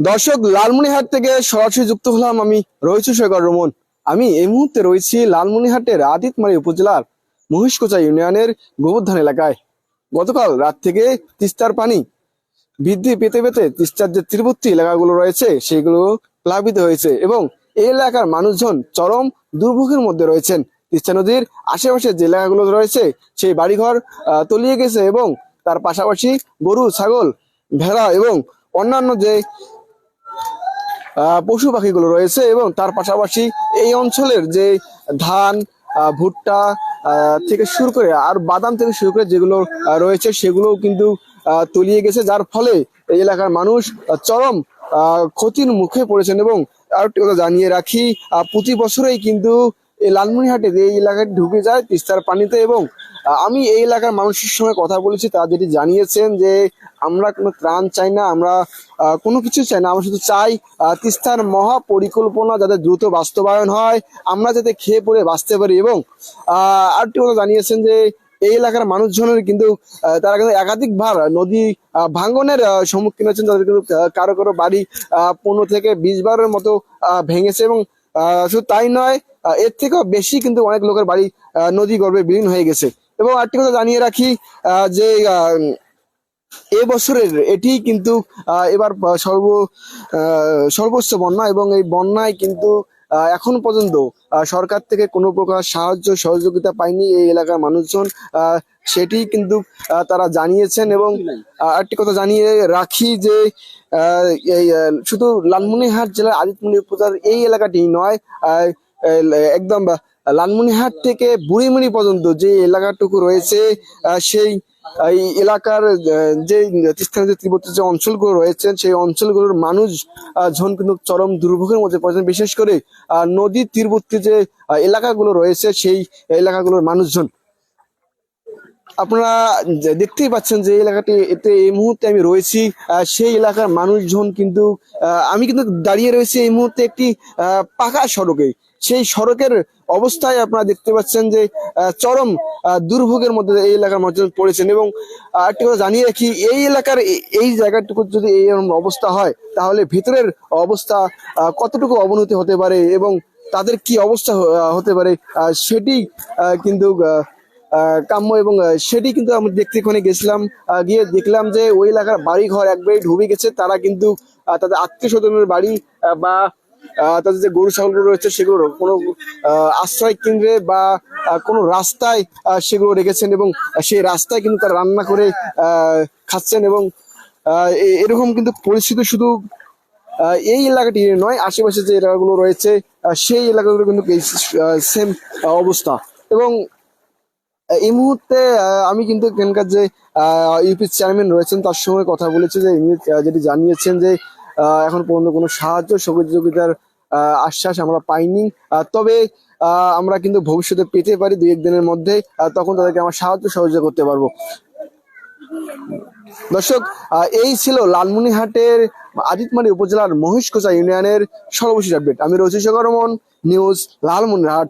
দর্শক লালমনিহাট থেকে সরাসরি যুক্ত হলাম আমি রয়েছি শেখর রমন। আমি এই মুহূর্তে রয়েছি লালমনিহাটের আদিতমারি উপজেলার মহিষকোচা ইউনিয়নের গোবর্ধন এলাকায়। গতকাল রাত থেকে তিস্তার পানি বৃদ্ধি পেতে পেতে তিস্তার যে তীরবর্তী এলাকাগুলো রয়েছে, সেগুলো প্লাবিত হয়েছে এবং এই এলাকার মানুষজন চরম দুর্ভোগের মধ্যে রয়েছেন। তিস্তা নদীর আশেপাশে যে এলাকাগুলো রয়েছে, সেই বাড়িঘর তলিয়ে গেছে এবং তার পাশাপাশি গরু, ছাগল, ভেড়া এবং অন্যান্য যে পশু পাখিগুলো রয়েছে এবং তার পাশাপাশি এই অঞ্চলের যে ধান ভুট্টা থেকে শুরু করে আর বাদাম থেকে শুরু করে যেগুলো রয়েছে সেগুলোও কিন্তু তলিয়ে গেছে, যার ফলে এই এলাকার মানুষ চরম ক্ষতির মুখে পড়েছেন এবং আর একটি কথা জানিয়ে রাখি প্রতি বছরেই কিন্তু এই লালমনিহাটে এই এলাকায় ঢুকে যায় তিস্তার পানিতে এবং আমি এই এলাকার মানুষের সঙ্গে কথা বলেছি, তারা যেটি জানিয়েছেন যে আমরা কোনো ত্রাণ চাই না, আমরা কোনো কিছু চাই না, আমরা শুধু চাই তিস্তার মহা পরিকল্পনা যাতে দ্রুত বাস্তবায়ন হয়, আমরা যাতে খেয়ে পড়ে বাঁচতে পারি এবং আরেকটি কথা জানিয়েছেন যে এই এলাকার মানুষজনের কিন্তু তারা কিন্তু একাধিকবার নদী ভাঙ্গনের সম্মুখীন হচ্ছেন তাদের কিন্তু কারও কারও বাড়ি পনেরো থেকে বিশ বারের মতো ভেঙেছে এবং শুধু তাই নয় এর থেকেও বেশি কিন্তু অনেক লোকের বাড়ি নদী গর্ভে বিলীন হয়ে গেছে। এবং আরেকটি কথা জানিয়ে রাখি যে এ বছরের এটি কিন্তু এবার সর্ব সর্বোচ্চ বন্যা এবং এই বন্যায় কিন্তু এখন পর্যন্ত সরকার থেকে কোনো প্রকার সাহায্য, সহযোগিতা পায়নি এই এলাকার মানুষজন। সেটি কিন্তু তারা জানিয়েছেন এবং আরেকটি কথা জানিয়ে রাখি যে শুধু লালমনিরহাট জেলার আদিতমণি উপজেলার এই এলাকাটি নয় একদম লালমনিহাট থেকে বুড়িমুড়ি পর্যন্ত যে এলাকাটুকু রয়েছে সেই এই এলাকার যে তিস্তা নদীর তীরবর্তী যে অঞ্চলগুলো রয়েছে সেই অঞ্চলগুলোর মানুষ জন কিন্তু চরম দুর্ভোগের মধ্যে পড়েছেন। বিশেষ করে নদীর তীরবর্তী যে এলাকাগুলো রয়েছে, সেই এলাকাগুলোর মানুষজন আপনারা দেখতেই পাচ্ছেন যে এলাকাটি এতে এই মুহূর্তে আমি রয়েছি। সেই এলাকার মানুষজন কিন্তু আমি কিন্তু দাঁড়িয়ে রয়েছি এই মুহূর্তে একটি পাকা সড়কে। সেই সড়কের অবস্থায় আপনারা দেখতে পাচ্ছেন যে চরম দুর্ভোগের মধ্যে এই এলাকার মানুষজন পড়েছেন এবং একটি কথা জানিয়ে রাখি, এই এলাকার এই- জায়গাটুকু যদি এই এরকম অবস্থা হয়, তাহলে ভিতরের অবস্থা কতটুকু অবনতি হতে পারে এবং তাদের কি অবস্থা হতে পারে সেটি কিন্তু কাম্য এবং সেটি কিন্তু আমি দেখতে ওখানে গেছিলাম গিয়ে দেখলাম যে ওই এলাকার বাড়ি ঘর একবারে ডুবে গেছে। তারা কিন্তু তাদের আত্মীয় স্বজনের বাড়ি বা তাদের যে গরু ছাগলগুলো রয়েছে সেগুলো কোনো আশ্রয় কেন্দ্রে বা কোনো রাস্তায় সেগুলো রেখেছেন এবং সেই রাস্তায় কিন্তু তারা রান্না করে খাচ্ছেন এবং এরকম কিন্তু পরিস্থিতি শুধু এই এলাকাটি নয়, আশেপাশে যে এলাকাগুলো রয়েছে সেই এলাকাগুলো কিন্তু সেম অবস্থা। এবং এই মুহূর্তে আমি কিন্তু এখানকার যে ইউপি চেয়ারম্যান রয়েছেন, তার সঙ্গে কথা বলেছি যে যেটি জানিয়েছেন যে এখন পর্যন্ত কোনো সাহায্য সহযোগিতার আশ্বাস আমরা পাইনি। তবে আমরা কিন্তু ভবিষ্যতে পেতে পারি দুই একদিনের মধ্যে তখন তাদেরকে আমরা সাহায্য সহযোগিতা করতে পারব। দর্শক এই ছিল লালমনিহাটের আদিতমারি উপজেলার মহিষকোচা ইউনিয়নের সর্বশেষ আপডেট। আমি রচিশকর রমন, নিউজ লালমনিরহাট।